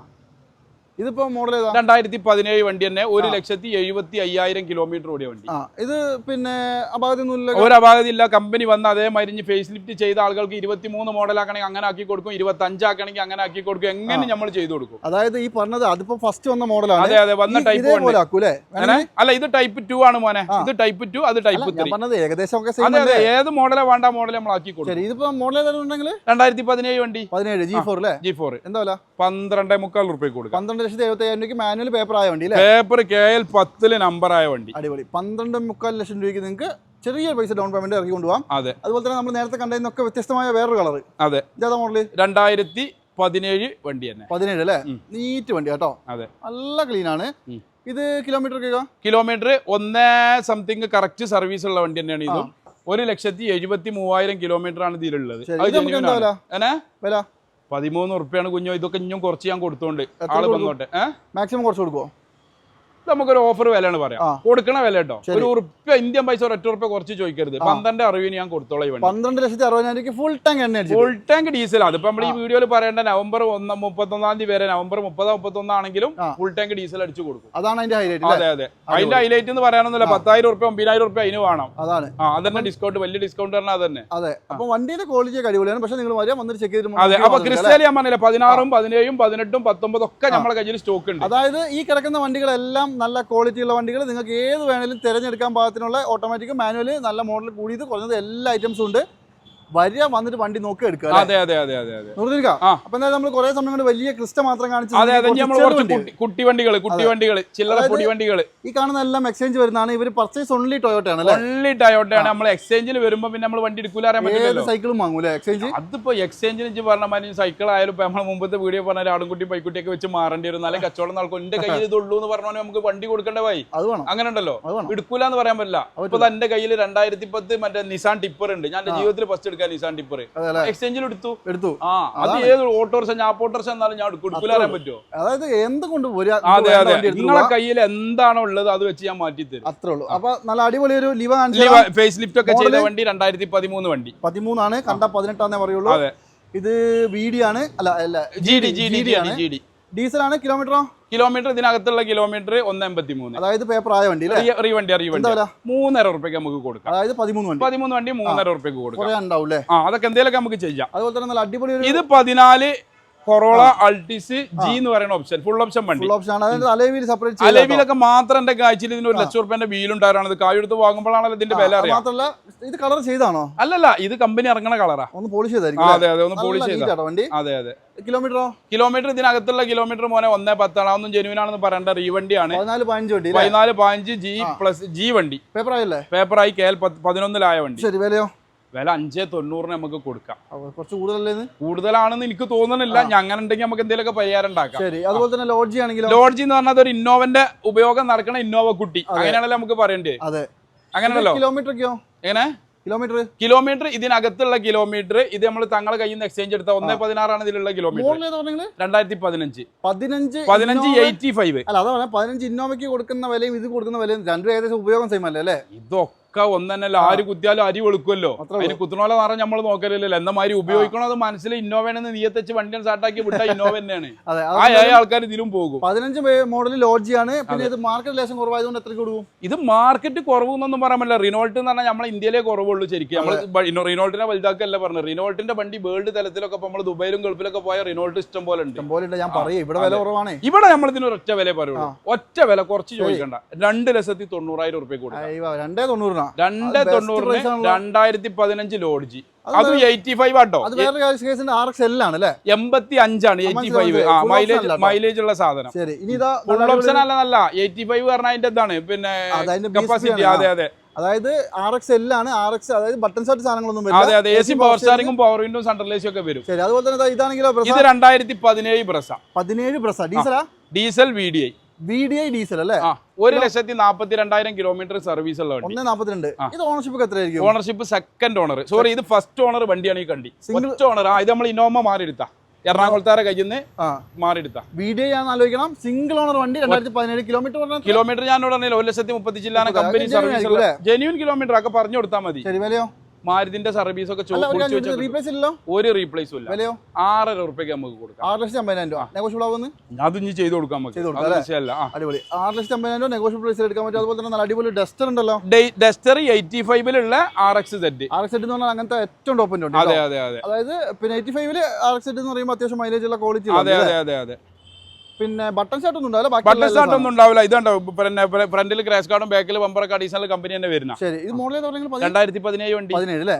[SPEAKER 2] ഇതിപ്പോ മോഡൽ ഏതാ?
[SPEAKER 1] രണ്ടായിരത്തി പതിനേഴ് വണ്ടി തന്നെ ഒരു ലക്ഷത്തി എഴുപത്തി അയ്യായിരം കിലോമീറ്റർ ഓടിയ വണ്ടി.
[SPEAKER 2] ഇത് പിന്നെ അപാകത്തൊന്നുമില്ല
[SPEAKER 1] ഒരു അപാകതയില്ല കമ്പനി വന്ന് അതേ മരിഞ്ഞ് ഫേസ് ലിഫ്റ്റ് ചെയ്ത ആളുകൾക്ക് ഇരുപത്തി മൂന്ന് മോഡലാക്കണമെങ്കിൽ അങ്ങനെ ആക്കി കൊടുക്കും ഇരുപത്തി അഞ്ചാക്കണമെങ്കിൽ അങ്ങനെ ആക്കി കൊടുക്കും എങ്ങനെ നമ്മൾ ചെയ്തു കൊടുക്കും?
[SPEAKER 2] അതായത് ഈ പറഞ്ഞത് അതിപ്പോ ഫസ്റ്റ് വന്ന മോഡലാണ്
[SPEAKER 1] അതെ അതെ വന്ന ടൈപ്പ് അല്ല ഇത് ടൈപ്പ് ടു ആണ് മോനെ. ഇത് ടൈപ്പ് ടു അത് ടൈപ്പ് ത്രീ
[SPEAKER 2] ഏകദേശം
[SPEAKER 1] അതെ അതെ ഏത് മോഡലെ വേണ്ട മോഡൽ നമ്മൾ ആക്കി കൊടുക്കും.
[SPEAKER 2] ഇതിപ്പോ മോഡൽ
[SPEAKER 1] രണ്ടായിരത്തി പതിനേഴ് വണ്ടി.
[SPEAKER 2] പതിനേഴ് ജി ഫോർ അല്ലേ?
[SPEAKER 1] ജി ഫോർ
[SPEAKER 2] എന്താ
[SPEAKER 1] പന്ത്രണ്ടേ മുക്കാൽ റുപ്യ കൊടുക്കും.
[SPEAKER 2] പന്ത്രണ്ട് ലക്ഷത്തി എഴുപത്തയ്യായിരം രൂപയ്ക്ക് മാനുവൽ പേപ്പർ ആയ വണ്ടി അല്ലേ?
[SPEAKER 1] പേപ്പർ കെ എൽ പത്തിൽ നമ്പർ ആയ വണ്ടി.
[SPEAKER 2] അടിപൊളി. പന്ത്രണ്ട് മുക്കാൽ ലക്ഷം രൂപയ്ക്ക് നിങ്ങൾക്ക് ചെറിയ പൈസ ഡൗൺ പേയ്മെന്റ് ഇറക്കി കൊണ്ടുപോകാം.
[SPEAKER 1] അതെ.
[SPEAKER 2] അതുപോലെ തന്നെ നമ്മൾ നേരത്തെ കണ്ടതിനൊക്കെ വ്യത്യസ്തമായ വേറൊരു കളർ
[SPEAKER 1] അതെ.
[SPEAKER 2] ഏതാ മോഡൽ
[SPEAKER 1] രണ്ടായിരത്തി പതിനേഴ് വണ്ടി തന്നെ.
[SPEAKER 2] പതിനേഴ് അല്ലേ? നീറ്റ് വണ്ടി കേട്ടോ.
[SPEAKER 1] അതെ.
[SPEAKER 2] നല്ല ക്ലീൻ ആണ്. ഇത് കിലോമീറ്റർ
[SPEAKER 1] കിലോമീറ്റർ ഒന്നേ സംതിങ് കറക്റ്റ് സർവീസ് ഉള്ള വണ്ടി തന്നെയാണ് ഇതും. ഒരു ലക്ഷത്തി എഴുപത്തി മൂവായിരം കിലോമീറ്റർ ആണ്. ഇതിലുള്ളത് പതിമൂന്ന് ഉറുപ്പിയാണ് കുഞ്ഞോ. ഇതൊക്കെ ഇഞ്ഞും കുറച്ച് ഞാൻ കൊടുത്തോണ്ട്
[SPEAKER 2] ആൾ
[SPEAKER 1] വന്നോട്ടെ.
[SPEAKER 2] മാക്സിമം കുറച്ച് കൊടുക്കുമോ
[SPEAKER 1] നമുക്കൊരു ഓഫർ വിലയാണ് പറയാം. കൊടുക്കണ വില കേട്ടോ. ഒരു ഉറുപ്പ്യ ഇന്ത്യൻ പൈസ ഒരു ഒറ്റ ഉറുപ്പ്യ കുറച്ച് ചോദിക്കരുത്. പന്ത്രണ്ട് അറിവിന് ഞാൻ കൊടുത്തോളാം
[SPEAKER 2] പന്ത്രണ്ട് ലക്ഷത്തി അറുപതിനായിരം ഫുൾ ടാങ്ക് എണ്ണ
[SPEAKER 1] ഫുൾ ടാങ്ക് ഡീസൽ അതിപ്പോ നമ്മൾ ഈ വീഡിയോയിൽ പറയേണ്ട നവംബർ ഒന്ന് മുപ്പത്തൊന്നാം തീയതി വരെ നവംബർ മുപ്പതോ മുപ്പത്തൊന്നാണെങ്കിലും. ഫുൾ ടാങ്ക് ഡീസൽ അടിച്ചു കൊടുക്കും.
[SPEAKER 2] അതാണ് അതിന്റെ ഹൈലൈറ്റ്
[SPEAKER 1] അതെ അതെ. അതിന്റെ ഹൈലൈറ്റ് എന്ന് പറയാനൊന്നുമില്ല. പത്തായിരം ഉറുപ്പ്യ ഒമ്പതിനായിരം ഉറുപ്പ്യ അതിന് വേണം.
[SPEAKER 2] അതാണ്.
[SPEAKER 1] ആ അതന്നെ ഡിസ്കൗണ്ട് വലിയ ഡിസ്കൗണ്ട് പറഞ്ഞാൽ അതന്നെ.
[SPEAKER 2] അതെ. അപ്പൊ വണ്ടിയുടെ ക്വാളിറ്റി കഴിവുകളാണ് അടിപൊളിയാണ്. പക്ഷെ നിങ്ങൾ വരിക വന്നിട്ട് ചെക്ക് ചെയ്തിട്ട്
[SPEAKER 1] അതെ. അപ്പൊ ക്രിസ്റ്റാലി ഞാൻ പറഞ്ഞില്ല പതിനാറും പതിനേഴും പതിനെട്ടും പത്തൊമ്പതും ഒക്കെ നമ്മളെ കയ്യിൽ സ്റ്റോക്ക് ഉണ്ട്.
[SPEAKER 2] അതായത് ഈ കിടക്കുന്ന വണ്ടികളെല്ലാം നല്ല ക്വാളിറ്റി ഉള്ള വണ്ടികൾ. നിങ്ങൾക്ക് ഏത് വേണമെങ്കിലും തിരഞ്ഞെടുക്കാൻ പാകത്തിനുള്ള ഓട്ടോമാറ്റിക് മാനുവൽ നല്ല മോഡൽ കൂടിയത് കുറഞ്ഞത് എല്ലാ ഐറ്റംസും ഉണ്ട്. വരിക വന്നിട്ട് വണ്ടി നോക്കി എടുക്കുക
[SPEAKER 1] അതെ അതെ അതെ അതെ അതെ.
[SPEAKER 2] അപ്പൊ എന്തായാലും നമ്മൾ കുറെ സമയം കൊണ്ട് വലിയ ക്രിസ്റ്റ മാത്രം കാണിച്ചു
[SPEAKER 1] കുട്ടി- വണ്ടികൾ കുട്ടി വണ്ടികൾ ചില്ലറ പൊടി വണ്ടികൾ
[SPEAKER 2] ഈ കാണുന്ന എല്ലാം എക്സ്ചേഞ്ച് വരുന്നതാണ്. ഇവർ പർച്ചേസ് ഓൺലി ടൊയോട്ട ആണ് ഓൺലി
[SPEAKER 1] ടൊയോട്ട ആണ് നമ്മൾ എക്സ്ചേഞ്ചിൽ വരുമ്പോൾ പിന്നെ നമ്മൾ വണ്ടി എടുക്കൂല അറിയാൻ
[SPEAKER 2] സൈക്കിളും വാങ്ങൂലേ എക്സ്ചേഞ്ച്
[SPEAKER 1] അതിപ്പോ എക്സ്ചേഞ്ചിന് വെച്ച് പറഞ്ഞ മാതിരി സൈക്കിൾ ആയാലും ഇപ്പൊ നമ്മൾ മുമ്പത്തെ വീഡിയോ പറഞ്ഞ ആടുംകുട്ടി പൈക്കുട്ടിയൊക്കെ വെച്ച് മാറേണ്ടി വരും. നല്ല കച്ചവടം നടക്കും. എന്റെ കയ്യിൽ ഇതുള്ളൂ എന്ന് പറഞ്ഞാൽ നമുക്ക് വണ്ടി കൊടുക്കേണ്ട പോയി അങ്ങനെ ഉണ്ടല്ലോ. എടുക്കൂല എന്ന് പറയാൻ പറ്റില്ല. ഇപ്പൊ എന്റെ കയ്യിൽ രണ്ടായിരത്തി പത്ത് മറ്റേ നിസാൻ ടിപ്പർ ഉണ്ട്. ഞാൻ ജീവിതത്തിൽ ഫസ്റ്റ് എടുക്കാൻ നിസാൻ ടിപ്പർ എക്സ്ചേഞ്ചിൽ എടുത്തു.
[SPEAKER 2] എടുത്തു.
[SPEAKER 1] ആ അത് ഏത് ഓട്ടോറിക്ഷ ഞാൻ ഓട്ടോറിക്ഷ എന്നാലും ഞാൻ അറിയാൻ പറ്റുമോ?
[SPEAKER 2] അതായത് എന്ത് കൊണ്ട്
[SPEAKER 1] അതെ അതെ. നിങ്ങളെ കയ്യിൽ എന്താണോ ഉള്ളത് അത് വെച്ച് ഞാൻ മാറ്റി തരും.
[SPEAKER 2] അത്രേ ഉള്ളൂ. അപ്പൊ നല്ല അടിപൊളി ഒരു ലിവ
[SPEAKER 1] ഫേസ് ലിഫ്റ്റ് ഒക്കെ ചെയ്ത വണ്ടി രണ്ടായിരത്തി പതിമൂന്ന് വണ്ടി.
[SPEAKER 2] പതിമൂന്നാണ്. കണ്ട പതിനെട്ടാന്നേ പറയുള്ളൂ.
[SPEAKER 1] അതെ.
[SPEAKER 2] ഇത് വി ഡി ആണ്. അല്ല അല്ല
[SPEAKER 1] ജി ഡി ജി ഡി
[SPEAKER 2] ആണ്. ഡീസൽ ആണ് കിലോമീറ്ററോ
[SPEAKER 1] കിലോമീറ്റർ ഇതിനകത്തുള്ള കിലോമീറ്റർ ഒന്ന് എൺപത്തി മൂന്ന്
[SPEAKER 2] അതായത് പേപ്പർ ആയ വണ്ടി
[SPEAKER 1] റീ വണ്ടി. റീ വണ്ടി മൂന്നര ഉറുപ്പ്യക്ക് നമുക്ക് കൊടുക്കാം.
[SPEAKER 2] അതായത് പതിമൂന്ന് വണ്ടി.
[SPEAKER 1] പതിമൂന്ന് വണ്ടി മൂന്നര ഉറുപ്പ്യക്ക് കൊടുക്കാം. ആ അതൊക്കെ എന്തെങ്കിലും നമുക്ക് ചെയ്യാം.
[SPEAKER 2] അതുപോലെ തന്നെ അടിപൊളി
[SPEAKER 1] ഇത് പതിനാല് കൊറോള അൾട്ടിസ് ജി എന്ന് പറയുന്ന ഓപ്ഷൻ ഫുൾ ഓപ്ഷൻ വണ്ടി.
[SPEAKER 2] ഫുൾ ഓപ്ഷൻ ആണ്. അതായത് അലവിൽ സെപ്പറേറ്റ് ചെയ്ത്
[SPEAKER 1] അലവിലൊക്കെ മാത്രം എന്റെ കാഴ്ചയിൽ ഇതിന് ഒരു ലക്ഷം റുപ്യന്റെ വീലുണ്ടായിരുന്നത് കായെടുത്ത് വാങ്ങുമ്പോഴാണല്ലോ ഇതിന്റെ വില അറിയാം.
[SPEAKER 2] ഇത് കളർ ചെയ്താണോ?
[SPEAKER 1] അല്ലല്ല ഇത് കമ്പനി ഇറങ്ങണ കളറാ
[SPEAKER 2] ഒന്ന് പോളിഷ് ചെയ്തായിരിക്കും
[SPEAKER 1] അതെ അതെ ഒന്ന് പോളിഷ് ചെയ്ത.
[SPEAKER 2] വണ്ടി.
[SPEAKER 1] അതെ അതെ.
[SPEAKER 2] കിലോമീറ്ററോ
[SPEAKER 1] കിലോമീറ്റർ ഇതിനകത്തുള്ള കിലോമീറ്റർ മോനെ ഒന്നേ പത്താണ്. അതൊന്നും ജെനുവിൻ ആണെന്ന് പറയേണ്ട റീ വണ്ടിയാണ്
[SPEAKER 2] പതിനാല് പതിനഞ്ച്
[SPEAKER 1] ജി പ്ലസ് ജി വണ്ടി.
[SPEAKER 2] പേപ്പർ ആയല്ലേ?
[SPEAKER 1] പേപ്പറായി കെ എൽ പതിനൊന്നിലായ വണ്ടി.
[SPEAKER 2] ശരി വിലയോ?
[SPEAKER 1] വില അഞ്ചേ തൊണ്ണൂറിന് നമുക്ക് കൊടുക്കാം.
[SPEAKER 2] കുറച്ച് കൂടുതലല്ലേ?
[SPEAKER 1] കൂടുതലാണെന്ന് എനിക്ക് തോന്നുന്നില്ല. അങ്ങനെ ഉണ്ടെങ്കിൽ നമുക്ക് എന്തെങ്കിലുമൊക്കെ പരിഹാരം ഉണ്ടാക്കാം.
[SPEAKER 2] ശരി. അതുപോലെ തന്നെ ലോഡ്ജി ആണെങ്കിലും?
[SPEAKER 1] ലോഡ്ജി എന്ന് പറഞ്ഞാൽ ഒരു ഇന്നോവന്റെ ഉപയോഗം നടക്കണ ഇന്നോവ കുട്ടി. അങ്ങനെയാണല്ലോ നമുക്ക് പറയേണ്ടത്.
[SPEAKER 2] അതെ.
[SPEAKER 1] അങ്ങനെയാണല്ലോ?
[SPEAKER 2] കിലോമീറ്ററൊക്കെയോ
[SPEAKER 1] എങ്ങനെ?
[SPEAKER 2] കിലോമീറ്റർ
[SPEAKER 1] കിലോമീറ്റർ ഇതിനകത്തുള്ള കിലോമീറ്റർ ഇത് നമ്മൾ തങ്ങളെ കയ്യിൽ നിന്ന് എക്സ്ചേഞ്ച് എടുത്ത ഒന്നേ പതിനാറാണ് ഇതിലുള്ള കിലോമീറ്റർ രണ്ടായിരത്തി പതിനഞ്ച്
[SPEAKER 2] പതിനഞ്ച്
[SPEAKER 1] പതിനഞ്ച് എയ്റ്റി ഫൈവ്
[SPEAKER 2] അല്ല അതാണ് പതിനഞ്ച് ഇന്നോവയ്ക്ക് കൊടുക്കുന്ന വിലയും ഇത് കൊടുക്കുന്ന വിലയും രണ്ടും ഏകദേശം ഉപയോഗം സെയിം അല്ലേ അല്ലേ?
[SPEAKER 1] ഇതൊക്കെ ഒന്നല്ല ആര് കുത്തിയാലും അരി വെളുക്കുമല്ലോ. അതിന് കുത്തുനോല നിറം നമ്മൾ നോക്കലില്ലല്ലോ. എന്നമാതിരി ഉപയോഗിക്കണോ അത് മനസ്സിൽ ഇന്നോവേണെന്ന് നീയത്തച്ച് വണ്ടിയാണ് സ്റ്റാർട്ടാക്കി വിട്ട ഇന്നോവ തന്നെയാണ്. ആ ഏഴ് ആൾക്കാർ ഇതിലും പോകും.
[SPEAKER 2] പതിനഞ്ച് മോഡൽ ലോഡ്ജിയാണ് പിന്നെ ഇത് മാർക്കറ്റ് ലേശം കുറവായതുകൊണ്ട് എത്ര കൊടുക്കും?
[SPEAKER 1] ഇത് മാർക്കറ്റ് കുറവെന്നൊന്നും പറയാൻ പറ്റില്ല. റിനോൾട്ട് എന്ന് പറഞ്ഞാൽ നമ്മളെ ഇന്ത്യയിലെ കുറവുള്ളൂ ശരിക്കും. നമ്മൾ റിനോൾട്ടിനെ വലുതാക്കല്ല പറഞ്ഞത്. റിനോൾട്ടിന്റെ വണ്ടി വേൾഡ് തലത്തിലൊക്കെ നമ്മൾ ദുബൈയിലും ഗൾഫിലൊക്കെ പോയ റിനോൾട്ട് ഇഷ്ടം പോലെ ഉണ്ട്.
[SPEAKER 2] ഞാൻ പറയും. ഇവിടെ വില കുറവാണ്.
[SPEAKER 1] ഇവിടെ നമ്മൾ ഇതിന് ഒറ്റ വില പറയുള്ളൂ ഒറ്റ വില കുറച്ച് ചോദിക്കണ്ട. രണ്ട് ലക്ഷത്തി തൊണ്ണൂറായിരം റുപ്യ
[SPEAKER 2] രണ്ടേ തൊണ്ണൂറിനാ
[SPEAKER 1] രണ്ട്. രണ്ടായിരത്തി പതിനഞ്ച് ലോഡ്ജി.
[SPEAKER 2] അത്
[SPEAKER 1] എയ്റ്റി ഫൈവ് ആട്ടോ. എൺപത്തി അഞ്ചാണ് എയ്റ്റി ഫൈവ് ആ മൈലേജ് മൈലേജ് ഉള്ള സാധനം.
[SPEAKER 2] ശരി ഇനി ഇതാ
[SPEAKER 1] ഫുൾ ഓപ്ഷൻ
[SPEAKER 2] അടിപൊളി-
[SPEAKER 1] അല്ല നല്ല. എയ്റ്റി ഫൈവ് പറഞ്ഞാൽ അതിന്റെ എന്താണ് പിന്നെ കപ്പാസിറ്റി
[SPEAKER 2] ആണ്.
[SPEAKER 1] അതെ അതെ.
[SPEAKER 2] അതായത് ആർ എക്സ് എൽ ആണ്. ആർ എക്സ് അതായത് ബട്ടൺ സെറ്റ് സാധനങ്ങളൊന്നും
[SPEAKER 1] അതെ
[SPEAKER 2] വരില്ല
[SPEAKER 1] അതെ എ സി പവർ സ്റ്റാറിംഗും പവർ വിൻഡും സെൻട്രൽ എ സി ഒക്കെ വരും.
[SPEAKER 2] ശരി അതുപോലെ തന്നെ ഇതാണെങ്കിലോ ബ്രസ
[SPEAKER 1] ഇത് രണ്ടായിരത്തി പതിനേഴ് ബ്രസ
[SPEAKER 2] പതിനേഴ് Brezza ഡീസലാ?
[SPEAKER 1] Diesel V D I
[SPEAKER 2] V D I diesel അല്ലേ?
[SPEAKER 1] ആ ഒരു ലക്ഷത്തി നാപ്പത്തി രണ്ടായിരം കിലോമീറ്റർ സർവീസ് ഉള്ള വണ്ടി.
[SPEAKER 2] ഒന്ന് നാപ്പത്തിരണ്ട്. ഇത് ഓണർഷിപ്പ് എത്രയായിരിക്കും?
[SPEAKER 1] ഓണർഷിപ്പ് സെക്കൻഡ് ഓണർ സോറി ഇത് ഫസ്റ്റ് ഓണർ വണ്ടിയാണ് ഈ കണ്ടി. ഫസ്റ്റ് ഓണർ ആ ഇത് നമ്മൾ ഇന്നോമ മാറി എടുത്ത എറണാകുളത്താരെ കയ്യിൽ നിന്ന് മാറി എടുത്ത
[SPEAKER 2] വീഡിയോ ഞാൻ ആലോചിക്കണം. സിംഗിൾ ഓണർ വണ്ടി രണ്ടായിരത്തി പതിനേഴ് കിലോമീറ്റർ
[SPEAKER 1] കിലോമീറ്റർ ഞാൻ ഇവിടെ ഒരു ലക്ഷത്തി മുപ്പത്തി ചില്ലാണ് കമ്പനി സർവീസ് ജെന്യൂൻ കിലോമീറ്റർ ഒക്കെ പറഞ്ഞു കൊടുത്താൽ മതി.
[SPEAKER 2] ശരി വിലയോ?
[SPEAKER 1] മാരുതിന്റെ സർവീസ് ഒക്കെ
[SPEAKER 2] ഒരു റീപ്ലേസ്
[SPEAKER 1] ഇല്ല. ആറര ഉറുപ്പ്യക്ക് നമുക്ക് കൊടുക്കാം.
[SPEAKER 2] ആറ് ലക്ഷത്തി അമ്പതിനായിരം രൂപ. നെഗോഷ്യബിൾ ആവുന്നു
[SPEAKER 1] അത് ഇനി ചെയ്ത് കൊടുക്കാൻ
[SPEAKER 2] അടിപൊളി. ആറ് ലക്ഷത്തി അമ്പതിനായിരം രൂപ നെഗോഷ്യബിൾ പ്രൈസിൽ എടുക്കാൻ പറ്റും. അതുപോലെ തന്നെ നല്ല അടിപൊളി ഡസ്റ്റർ ഉണ്ടല്ലോ.
[SPEAKER 1] Duster eighty ഫൈവിലുള്ള R X set
[SPEAKER 2] R X എന്ന് പറഞ്ഞാൽ അങ്ങനത്തെ ഏറ്റവും ഉണ്ട്
[SPEAKER 1] അതെ അതെ അതെ.
[SPEAKER 2] അതായത് പിന്നെ എയ്റ്റി ഫൈവിൽ ആർ എക്സ് എന്ന് പറയുമ്പോൾ അത്യാവശ്യം മൈലേജ് ഉള്ള ക്വാളിറ്റി
[SPEAKER 1] അതെ അതെ അതെ അതെ.
[SPEAKER 2] പിന്നെ ബട്ടൺ ഷർട്ട് ഒന്നും ഉണ്ടാവില്ല
[SPEAKER 1] ബട്ടൺ
[SPEAKER 2] ഷർട്ട്
[SPEAKER 1] ഒന്നും ഉണ്ടാവില്ല. ഇതുണ്ടോ പിന്നെ ഫ്രണ്ടിൽ ക്രാഷ് കാർഡും ബാക്കിൽ ബമ്പറൊക്കെ അഡീഷണൽ കമ്പനി തന്നെ വരുന്ന.
[SPEAKER 2] ശരി. ഇത് മോഡൽ
[SPEAKER 1] രണ്ടായിരത്തി പതിനേഴ് വണ്ടി.
[SPEAKER 2] പതിനേഴ് അല്ലേ?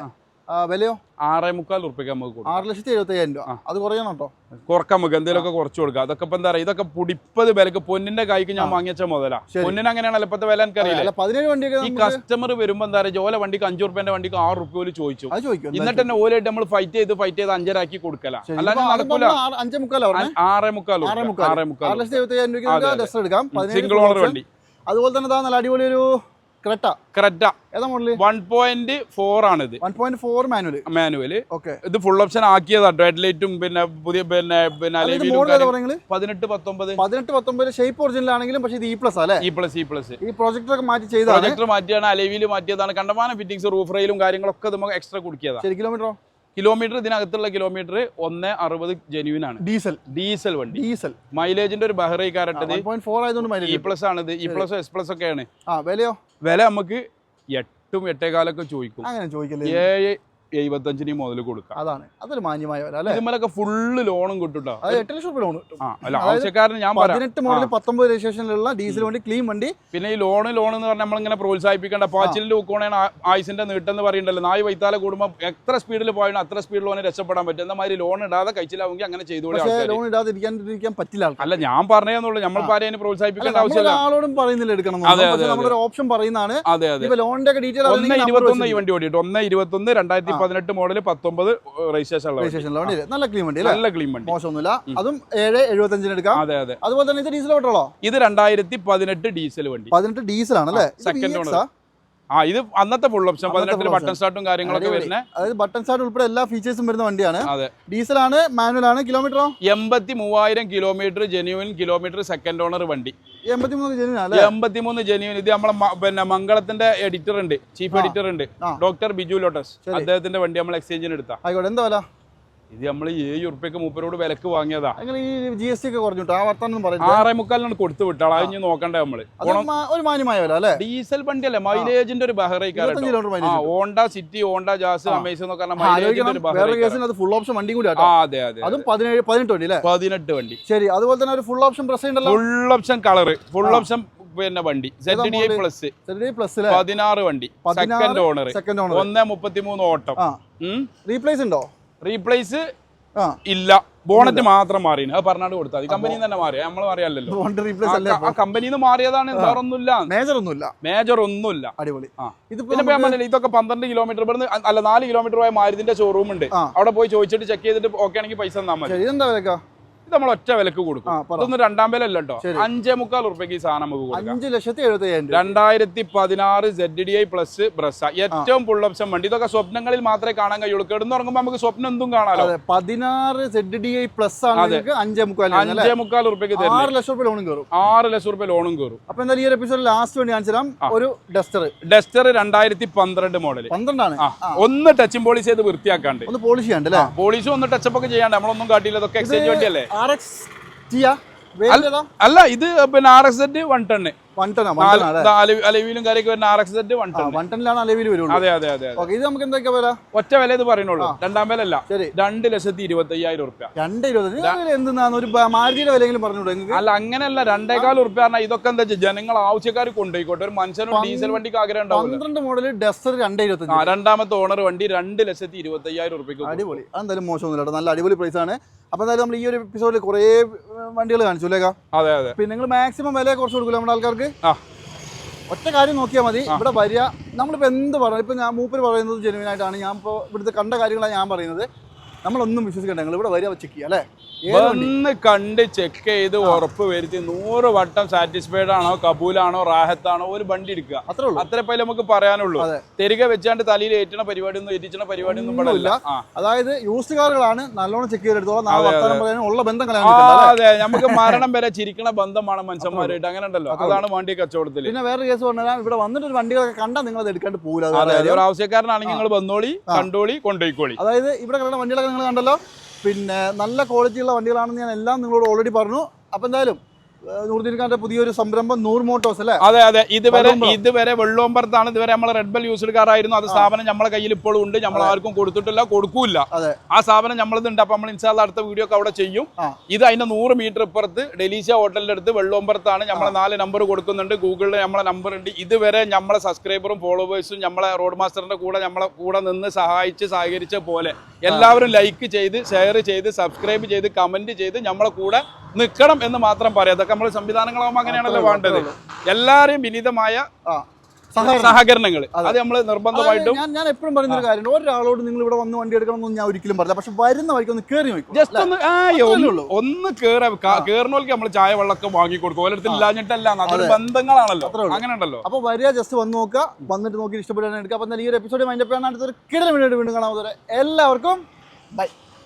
[SPEAKER 2] വിലയോ?
[SPEAKER 1] ആറേ മുക്കാൽ ഉറപ്പിക്കാൻ നമുക്ക് കൊടുക്കാം.
[SPEAKER 2] ആറ് ലക്ഷത്തി എഴുപത്തി അയ്യായിരം രൂപ അത് കുറയണം കേട്ടോ.
[SPEAKER 1] കുറക്കാം നമുക്ക്. എന്തെങ്കിലുമൊക്കെ കുറച്ച് കൊടുക്കാം. അതൊക്കെ ഇപ്പൊ എന്താ പറയുക ഇതൊക്കെ പുടിപ്പത് വിലക്ക് പൊന്നിന്റെ കൈക്ക് ഞാൻ വാങ്ങിച്ച മുതലാ. പൊന്നിന് അങ്ങനെയാണ് ഇപ്പത്തെ വില എനിക്കറിയില്ല.
[SPEAKER 2] അല്ല പതിനേഴ് വണ്ടിയൊക്കെ
[SPEAKER 1] ഈ കസ്റ്റമർ വരുമ്പോ എന്താ പറയുക ജോല വണ്ടിക്ക് അഞ്ചു റുപ്യന്റെ വണ്ടിക്ക് ആറ് റുപ്യ പോലും ചോദിച്ചു. എന്നിട്ട് തന്നെ ഓലായിട്ട് നമ്മൾ ഫൈറ്റ് ചെയ്ത് ഫൈറ്റ് ചെയ്ത് അഞ്ചരാക്കി കൊടുക്കല. അല്ലാതെ നടക്കൂല.
[SPEAKER 2] അഞ്ചേ മുക്കാലാ
[SPEAKER 1] ആറേ മുക്കാൽ
[SPEAKER 2] ആറേ. മുക്കാൽ.
[SPEAKER 1] സിംഗിൾ ഓണർ വണ്ടി.
[SPEAKER 2] അതുപോലെ തന്നെ നല്ല അടിപൊളി ഒരു
[SPEAKER 1] ക്രെറ്റ.
[SPEAKER 2] ഏതാ മോഡൽ
[SPEAKER 1] വൺ പോയിന്റ് ഫോർ ആണ് ഇത്
[SPEAKER 2] one point four manual okay
[SPEAKER 1] ഇത് ഫുൾ ഓപ്ഷൻ ആക്കിയതാട്ടോ ഹെഡ്ലൈറ്റും പിന്നെ പുതിയ പിന്നെ പിന്നെ പതിനെട്ട് പത്തൊമ്പത്.
[SPEAKER 2] പതിനെട്ട് പത്തൊമ്പത് ഷേപ്പ് ഒറിജിനൽ ആണെങ്കിലും പക്ഷേ ഇത് ഇ പ്ലസ് അല്ലേ?
[SPEAKER 1] ഇ പ്ലസ് ഇ പ്ലസ്
[SPEAKER 2] ഈ പ്രൊജക്ടർ ഒക്കെ മാറ്റി
[SPEAKER 1] പ്രൊജക്ടർ മാറ്റിയാണ് അലവിയിൽ മാറ്റിയതാണ്. കണ്ടമാനം ഫിറ്റിംഗ്സ് റൂഫ് റെയിലും കാര്യങ്ങളൊക്കെ നമുക്ക് എക്സ്ട്രാ കൊടുക്കിയതാണ്
[SPEAKER 2] ശരി കിലോമീറ്ററോ
[SPEAKER 1] കിലോമീറ്റർ ഇതിനകത്തുള്ള കിലോമീറ്റർ ഒന്ന് അറുപത് ജെന്യൂൻ ആണ്.
[SPEAKER 2] ഡീസൽ.
[SPEAKER 1] ഡീസൽ വണ്ടി.
[SPEAKER 2] ഡീസൽ.
[SPEAKER 1] മൈലേജിന്റെ ഒരു ബഹറൈ കാരട്ടത്
[SPEAKER 2] ഫോർ ആയതുകൊണ്ട്
[SPEAKER 1] ഇ പ്ലസ് ആണ് ഇത് ഇ പ്ലസ് എസ് പ്ലസ് ഒക്കെയാണ്
[SPEAKER 2] വിലയോ?
[SPEAKER 1] വില നമുക്ക് എട്ടും എട്ടേകാലൊക്കെ ചോദിക്കും.
[SPEAKER 2] അങ്ങനെ ചോദിക്കല്ലേ?
[SPEAKER 1] ഏഴ് എഴുപത്തഞ്ചിന് മുതൽ കൊടുക്കാം.
[SPEAKER 2] അതാണ്. അതൊരു മാന്യമായ വില അല്ലേ?
[SPEAKER 1] ഇതുമലൊക്കെ ഫുള്ള് ലോണും കിട്ടും ട്ടോ.
[SPEAKER 2] അത് എട്ട് ലക്ഷം രൂപ ലോൺ കിട്ടും.
[SPEAKER 1] അല്ല ആവശ്യക്കാരന് ഞാൻ
[SPEAKER 2] പതിനെട്ട് മോഡൽ പത്തൊമ്പത് രജിസ്ട്രേഷനിലുള്ള ഡീസൽ വണ്ടി ക്ലീൻ വണ്ടി.
[SPEAKER 1] പിന്നെ ഈ ലോണ് ലോൺ എന്ന് പറഞ്ഞാൽ നമ്മളിങ്ങനെ പ്രോത്സാഹിപ്പിക്കേണ്ട. പാച്ചിലിന്റെ ഊക്കോണാണ് ആയുസിന്റെ നീട്ടം എന്ന് നായ് വൈത്താല കൂടുമ്പോൾ എത്ര സ്പീഡിൽ പോയാലും അത്ര സ്പീഡിൽ ഓനെ രക്ഷപ്പെടാൻ പറ്റും. എന്ന മാതിരി ലോൺ ഇടാതെ കഴിച്ചിലാവുമെങ്കിൽ അങ്ങനെ ചെയ്തോളൂ
[SPEAKER 2] ലോൺ ഇടാതെ ഇരിക്കാൻ പറ്റില്ല
[SPEAKER 1] അല്ല ഞാൻ പറഞ്ഞേന്നുള്ളൂ. നമ്മൾ പാരേനെ പ്രോത്സാഹിപ്പിക്കേണ്ട ആവശ്യമില്ല.
[SPEAKER 2] ആളോടും പറയുന്നില്ല എടുക്കണം നമ്മളൊരു ഓപ്ഷൻ പറയുന്നതാണ്.
[SPEAKER 1] അതെ അതെ.
[SPEAKER 2] ലോണിന്റെ ഡീറ്റെയിൽ
[SPEAKER 1] ഒന്ന് ഇരുപത്തൊന്ന് ഈ വണ്ടി ഓടിയിട്ട് ഒന്ന് ഇരുപത്തൊന്ന് രണ്ടായിരത്തി പതിനെട്ട് മോഡൽ പത്തൊമ്പത് രജിസ്ട്രേഷൻ ഉള്ള വണ്ടി.
[SPEAKER 2] നല്ല ക്ലീൻ വണ്ടി
[SPEAKER 1] നല്ല ക്ലീൻ വണ്ടി.
[SPEAKER 2] മോശമൊന്നുമില്ല. അതും ഏഴ് എഴുപത്തഞ്ചിന് എടുക്കാം.
[SPEAKER 1] അതെ അതെ.
[SPEAKER 2] അതുപോലെ തന്നെ ഇത് ഡീസൽ ഓട്ടോളോ
[SPEAKER 1] ഇത് രണ്ടായിരത്തി പതിനെട്ട് ഡീസൽ വണ്ടി.
[SPEAKER 2] പതിനെട്ട് ഡീസൽ ആണ് അല്ലേ? സെക്കൻഡ്
[SPEAKER 1] second
[SPEAKER 2] ആ?
[SPEAKER 1] ഇത് അന്നത്തെ ഫുൾ ഓപ്ഷൻ പതിനെട്ടിൽ ബട്ടൺ സ്റ്റാർട്ടും കാര്യങ്ങളൊക്കെ വരുന്നത്
[SPEAKER 2] അതായത് ബട്ടൺ സ്റ്റാർട്ട് ഉൾപ്പെടെ എല്ലാ ഫീച്ചേഴ്സും വരുന്ന വണ്ടിയാണ്.
[SPEAKER 1] അതെ.
[SPEAKER 2] ഡീസൽ ആണ് മാനുവൽ ആണ് കിലോമീറ്ററോ
[SPEAKER 1] എൺപത്തി മൂവായിരം kilometre genuine kilometre second owner വണ്ടി. എൺപത്തിമൂന്ന് ജനുവൻ ഇത് നമ്മളെ പിന്നെ മംഗളത്തിന്റെ എഡിറ്റർ ഉണ്ട്. ചീഫ്. എഡിറ്റർ ഉണ്ട്. Doctor Biju Lotus. അദ്ദേഹത്തിന്റെ വണ്ടി നമ്മൾ എക്സ്ചേഞ്ചിന് എടുത്താ.
[SPEAKER 2] ആയിക്കോട്ടെ. എന്താ
[SPEAKER 1] ഇത് നമ്മൾ ഏഴ് ഉറുപ്പ്യക്ക് മൂപ്പരോട് വിലക്ക് വാങ്ങിയതാ.
[SPEAKER 2] ഈ ജി എസ് ടി ഒക്കെ കുറഞ്ഞിട്ടോ? ആ വർത്താനം പറയുന്നത്
[SPEAKER 1] ആറേ മുക്കാലിനാണ് കൊടുത്തു വിട്ടാൽ അത് ഇനി നോക്കണ്ടേ
[SPEAKER 2] നമ്മൾ. ഒരു മാന്യമായ വില അല്ലേ?
[SPEAKER 1] ഡീസൽ വണ്ടി അല്ലേ? മൈലേജിന്റെ ഒരു ബഹറൈക്കാരോ Honda City Honda Jazz Amaze എന്നൊക്കെ
[SPEAKER 2] ഫുൾ ഓപ്ഷൻ വണ്ടി കൂടി
[SPEAKER 1] അതെ അതെ
[SPEAKER 2] അതും പതിനേഴ് പതിനെട്ട് വണ്ടി അല്ലേ?
[SPEAKER 1] പതിനെട്ട് വണ്ടി.
[SPEAKER 2] ശരി അതുപോലെ തന്നെ ഒരു full option press
[SPEAKER 1] full option colour full option പിന്നെ വണ്ടി. പ്ലസ് പതിനാറ് വണ്ടി. സെക്കൻഡ് ഓണർ
[SPEAKER 2] സെക്കൻഡ് ഓണർ
[SPEAKER 1] ഒന്ന് മുപ്പത്തിമൂന്ന് ഓട്ടം.
[SPEAKER 2] റീപ്ലേസ് ഉണ്ടോ?
[SPEAKER 1] റീപ്ലേസ് ഇല്ല. ബോണറ്റ് മാത്രം മാറി അത് പറഞ്ഞാണ്ട് കൊടുത്താൽ കമ്പനി തന്നെ മാറിയ. നമ്മൾ മാറിയല്ലോ
[SPEAKER 2] കമ്പനി റീപ്ലേസ് അല്ലേ
[SPEAKER 1] ആ കമ്പനിയിൽ നിന്ന് മാറിയതാണ് വേറെ ഒന്നുമില്ല
[SPEAKER 2] മേജർ ഒന്നുമില്ല.
[SPEAKER 1] മേജർ ഒന്നുമില്ല.
[SPEAKER 2] അടിപൊളി. ഇതിപ്പോ
[SPEAKER 1] ഇതൊക്കെ പന്ത്രണ്ട് കിലോമീറ്റർ ഇവിടുന്ന് അല്ല നാല് കിലോമീറ്റർ പോയ മാരുതിന്റെ ഷോറൂം ഉണ്ട്. അവിടെ പോയി ചോദിച്ചിട്ട് ചെക്ക് ചെയ്തിട്ട് ഓക്കെ ആണെങ്കിൽ പൈസ തന്നാൽ മതി. ഇത് നമ്മൾ ഒറ്റ വിലക്ക് കൊടുക്കും.
[SPEAKER 2] അതൊന്നും
[SPEAKER 1] ഇതൊന്നും രണ്ടാം വില അല്ലോ. അഞ്ചേ മുക്കാൽ ഉറുപ്പ്യക്ക് ഈ സാധനം നമുക്ക് കൊടുക്കാം.
[SPEAKER 2] അഞ്ച് ലക്ഷത്തി എഴുപത്തി
[SPEAKER 1] രണ്ടായിരത്തി പതിനാറ് Z D I plus Brezza ഏറ്റവും ഫുൾ ഓപ്ഷൻ വണ്ടി. ഇതൊക്കെ സ്വപ്നങ്ങളിൽ മാത്രമേ കാണാൻ കഴിയുള്ളൂ. കിടന്നുറങ്ങുമ്പോൾ നമുക്ക് സ്വപ്നം എന്തും കാണാലോ?
[SPEAKER 2] പതിനാറ് സെഡ് ഡി ഐ പ്ലസ് ആണ് അഞ്ചേ മുക്കാൽ
[SPEAKER 1] അഞ്ചേ മുക്കാൽ ഉറുപ്പ്യക്ക്
[SPEAKER 2] ആറ് ലക്ഷം രൂപ ലോണും കയറും
[SPEAKER 1] ആറ് ലക്ഷം രൂപ ലോണും കയറും
[SPEAKER 2] അപ്പൊ എന്തായാലും ഈ ഒരു എപ്പിസോഡിൽ ലാസ്റ്റ് വേണ്ടി കാണിച്ചു തരാം. ഒരു ഡസ്റ്റർ
[SPEAKER 1] ഡസ്റ്റർ രണ്ടായിരത്തി പന്ത്രണ്ട് മോഡൽ
[SPEAKER 2] പന്ത്രണ്ടാണ്
[SPEAKER 1] ഒന്ന് ടച്ചും പോളിഷ് ചെയ്ത് വൃത്തിയാക്കാണ്ട്.
[SPEAKER 2] ഒന്ന് പോളിഷ് ചെയ്യാണ്ട് അല്ലേ?
[SPEAKER 1] പോളിഷും ഒന്ന് ടച്ചപ്പ് ഒക്കെ ചെയ്യാണ്ട്. നമ്മളൊന്നും കാട്ടിയില്ല. ഇതൊക്കെ എക്സ്ചേഞ്ച് വണ്ടിയല്ലേ?
[SPEAKER 2] ആർ എക്സ്
[SPEAKER 1] അല്ല ഇത് പിന്നെ R X set one ton
[SPEAKER 2] one ton one ton അല്ലേ?
[SPEAKER 1] അലവിയിലും കാര്യമൊക്കെ വരുന്ന R X set one ton
[SPEAKER 2] one ടണിലാണ് അലവിൽ വരുള്ളൂ.
[SPEAKER 1] അതെ അതെ അതെ അതെ.
[SPEAKER 2] ഓക്കെ ഇത് നമുക്ക് എന്തൊക്കെ വില?
[SPEAKER 1] ഒറ്റ വില ഇത് പറയുന്നുള്ളൂ. രണ്ടാം വില അല്ല. രണ്ട് ലക്ഷത്തി ഇരുപത്തി അയ്യായിരം ഉറുപ്പ്യ.
[SPEAKER 2] രണ്ട് നിങ്ങൾ ഒരു മാരുതിയുടെ വിലയെങ്കിലും നിങ്ങൾക്ക്?
[SPEAKER 1] അല്ല അങ്ങനെയല്ല. രണ്ടേകാൽ ഉറുപ്പ്യ പറഞ്ഞാൽ ഇതൊക്കെ എന്താ വെച്ചാൽ ജനങ്ങൾ ആവശ്യക്കാർ കൊണ്ടുപോയിക്കോട്ടെ. ഒരു മനുഷ്യനും ഡീസൽ വണ്ടിക്ക് ആഗ്രഹം
[SPEAKER 2] പന്ത്രണ്ട് മോഡൽ ഡസ്റ്റർ രണ്ട്
[SPEAKER 1] രണ്ടാമത്തെ ഓണർ വണ്ടി രണ്ട് ലക്ഷത്തി ഇരുപത്തി അയ്യായിരം ഉറുപ്പ്യക്ക്
[SPEAKER 2] അടിപൊളി. അതെന്തായാലും മോശമൊന്നുമില്ല കേട്ടോ. നല്ല അടിപൊളി പ്രൈസ് ആണ്. അപ്പൊ എന്തായാലും നമ്മൾ ഈ ഒരു എപ്പിസോഡിൽ കുറേ വണ്ടികൾ കാണിച്ചു അല്ലേക്കാ
[SPEAKER 1] അതെ അതെ.
[SPEAKER 2] പിന്നെ നിങ്ങൾ മാക്സിമം വില കുറച്ച് കൊടുക്കില്ല നമ്മുടെ ആൾക്കാർക്ക്
[SPEAKER 1] ആ.
[SPEAKER 2] ഒറ്റ കാര്യം നോക്കിയാൽ മതി. ഇവിടെ വരിക. നമ്മളിപ്പോൾ എന്ത് പറഞ്ഞു ഇപ്പം ഞാൻ മൂപ്പര് പറയുന്നത് ജെനുവിനായിട്ടാണ് ഞാൻ ഇപ്പോൾ ഇവിടുത്തെ കണ്ട കാര്യങ്ങളാണ് ഞാൻ പറയുന്നത്. നമ്മളൊന്നും വിശ്വസിക്കണ്ട. നിങ്ങൾ ഇവിടെ വരിക ചെക്ക് ചെയ്യാം അല്ലേ?
[SPEAKER 1] വന്ന് കണ്ട് ചെക്ക് ചെയ്ത് ഉറപ്പ് വരുത്തി നൂറ് വട്ടം സാറ്റിസ്ഫൈഡ് ആണോ കബൂലാണോ റാഹത്താണോ ഒരു വണ്ടി എടുക്കുക.
[SPEAKER 2] അത്രേ ഉള്ളൂ.
[SPEAKER 1] അത്ര പൈ നമുക്ക് പറയാനുള്ളൂ. തിരികെ വെച്ചാണ്ട് തലയിൽ ഏറ്റണ പരിപാടി ഒന്നും ഏറ്റിച്ചണ പരിപാടി ഒന്നും ഇവിടെ
[SPEAKER 2] അതായത് യൂസ്ഡ് കാറുകളാണ് നല്ലോണം ചെക്ക് ചെയ്തെടുത്തോളം ഉള്ള
[SPEAKER 1] അതെ. നമുക്ക് മരണം വരെ ചിരിക്കണ ബന്ധമാണ് മനുഷ്യന്മാരായിട്ട്. അങ്ങനെ ഉണ്ടല്ലോ അതാണ് വണ്ടി കച്ചവടത്തിൽ
[SPEAKER 2] പിന്നെ വേറെ കേസ് പറഞ്ഞാൽ ഇവിടെ വന്നിട്ട് ഒരു വണ്ടികളൊക്കെ കണ്ടാൽ നിങ്ങൾ അത് എടുക്കാണ്ട് പോകില്ല.
[SPEAKER 1] ഒരു ആവശ്യക്കാരനാണെങ്കിൽ നിങ്ങൾ വന്നോളി കണ്ടോളി കൊണ്ടുപോയിക്കോളി.
[SPEAKER 2] അതായത് ഇവിടെ കണ്ട വണ്ടികളൊക്കെ നിങ്ങൾ കണ്ടല്ലോ. പിന്നെ നല്ല ക്വാളിറ്റിയുള്ള വണ്ടികളാണെന്ന് ഞാൻ എല്ലാം നിങ്ങളോട് ഓൾറെഡി പറഞ്ഞു. അപ്പോൾ എന്തായാലും നൂറുദ്ദീൻ ഖാന്റെ പുതിയൊരു സംരംഭം നൂർ മോട്ടോഴ്സ് അല്ലേ?
[SPEAKER 1] അതെ അതെ. ഇതുവരെ ഇതുവരെ വെള്ളോമ്പറത്താണ് ഇതുവരെ നമ്മൾ റെഡ് ബെൽ യൂസ്ഡ് കാറായിരുന്നു. അത് സ്ഥാപനം നമ്മളെ കയ്യിൽ ഇപ്പോഴും ഉണ്ട്. നമ്മൾ ആർക്കും കൊടുത്തിട്ടില്ല കൊടുക്കൂല ആ സ്ഥാപനം നമ്മളിതുണ്ട് അപ്പൊ നമ്മൾ ഇൻഷാല്ല അടുത്ത വീഡിയോ ഒക്കെ അവിടെ ചെയ്യും. ഇത് അതിന്റെ നൂറ് മീറ്റർ ഇപ്പുറത്ത് ഡെലീഷ്യ ഹോട്ടലിന്റെ അടുത്ത് വെള്ളോമ്പറത്താണ് നമ്മളെ നാല് നമ്പർ കൊടുക്കുന്നുണ്ട്. ഗൂഗിളിൽ നമ്മളെ നമ്പർ ഉണ്ട്. ഇതുവരെ നമ്മളെ സബ്സ്ക്രൈബറും ഫോളോവേഴ്സും നമ്മളെ റോഡ് മാസ്റ്ററിന്റെ കൂടെ നമ്മളെ കൂടെ നിന്ന് സഹായിച്ച് സഹകരിച്ച പോലെ എല്ലാവരും ലൈക്ക് ചെയ്ത് ഷെയർ ചെയ്ത് സബ്സ്ക്രൈബ് ചെയ്ത് കമന്റ് ചെയ്ത് നമ്മളെ കൂടെ നിൽക്കണം എന്ന് മാത്രം പറയാം. അതൊക്കെ നമ്മൾ സംവിധാനങ്ങളാകുമ്പോൾ അങ്ങനെയാണല്ലോ വേണ്ടത്. എല്ലാവരെയും വിനീതമായ സഹകരണങ്ങൾ അത്. നമ്മൾ നിർബന്ധമായിട്ടും
[SPEAKER 2] ഞാൻ ഞാൻ എപ്പോഴും പറയുന്ന ഒരു കാര്യമുണ്ട്. ഒരാളോട് നിങ്ങൾ ഇവിടെ വന്ന് വണ്ടി എടുക്കണം എന്നൊന്നും ഞാൻ ഒരിക്കലും പറഞ്ഞില്ല പക്ഷെ വരുന്ന വഴിക്ക് ഒന്ന് കയറി വയ്ക്കും
[SPEAKER 1] ജസ്റ്റ് ഒന്ന് ഒന്ന് കയറി കേറുന്നവർക്ക് നമ്മൾ ചായ വെള്ളമൊക്കെ വാങ്ങി കൊടുക്കും ഓരോരുത്തർ ഇല്ലാഞ്ഞിട്ടല്ല. അതൊരു ബന്ധങ്ങളാണല്ലോ. അങ്ങനെ ഉണ്ടല്ലോ.
[SPEAKER 2] അപ്പോൾ വരിക ജസ്റ്റ് വന്ന് നോക്കുക. വന്നിട്ട് നോക്കി ഇഷ്ടപ്പെടാൻ എടുക്കുക. അപ്പോൾ ഈ ഒരു എപ്പിസോഡ് മൈൻഡ് അപ്പ് അടുത്തൊരു കിടന്നു വീണ്ടും വീണ്ടും കാണാൻ എല്ലാവർക്കും ബൈ